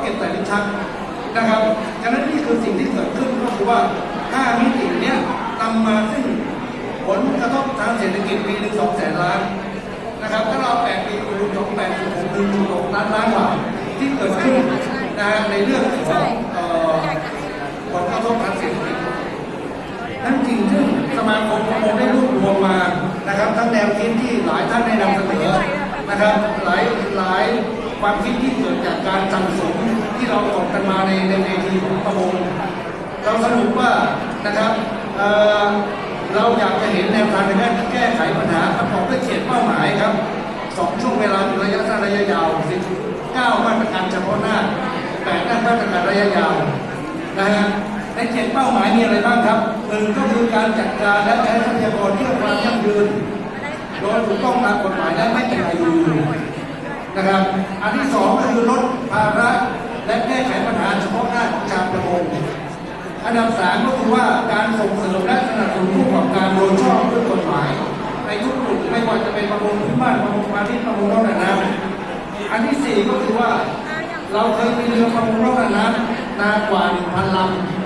เก็บใส่ลิ้นชักนะครับฉะนั้นนี่คือสิ่งที่เกิดขึ้นก็คือว่าห้ามิติเนี้ยนำมาซึ่งผลกระทบทางเศรษฐกิจปีหนึ่งสองแสนล้านนะครับถ้าเราแปดปีคูณสองแปดหกหนึ่งหกล้านล้านบาทที่เกิดขึ้นนะฮะในเรื่องของเอ่อผลกระทบทางเศรษฐกิจนั่นจริงซึ่งสมาคมประมงได้รวบรวมมานะครับทั้งแนวคิดที่หลายท่านได้นำเสนอนะครับหลายหลาย ความคิดที่เกิดจากการสั่งสมที่เราถกกันมาในในเวทีของประมงเราสรุปว่านะครับเเราอยากจะเห็นแนวทางในการแก้ไขปัญหาประกอบด้วยเขตเป้าหมายครับสองช่วงเวลาระยะสั้นระยะยาว19มาตรการเฉพาะหน้าแปดมาตรการระยะยาวนะฮะในเจ็ดเป้าหมายมีอะไรบ้างครับหนึ่งก็คือการจัดการและใช้ทรัพยากรที่มีความยั่งยืนโดยถูกต้องตามกฎหมายและไม่เป็นอายุ นะครับ อันที่สองก็คือลดภาระและแก้ไขปัญหาเฉพาะหน้าของชาวประมงอันดับสามก็คือว่าการส่งเสริมและสนับสนุนผู้ประกอบการโดยชอบด้วยกฎหมาย ในทุกกลุ่มไม่ว่าจะเป็นประมงพื้นบ้านประมงพาณิชย์ประมงนอกระน้ำอันที่สี่ก็คือว่า เราเคยมีเรือประมงนอกระน้ำนานกว่า1,000ลำ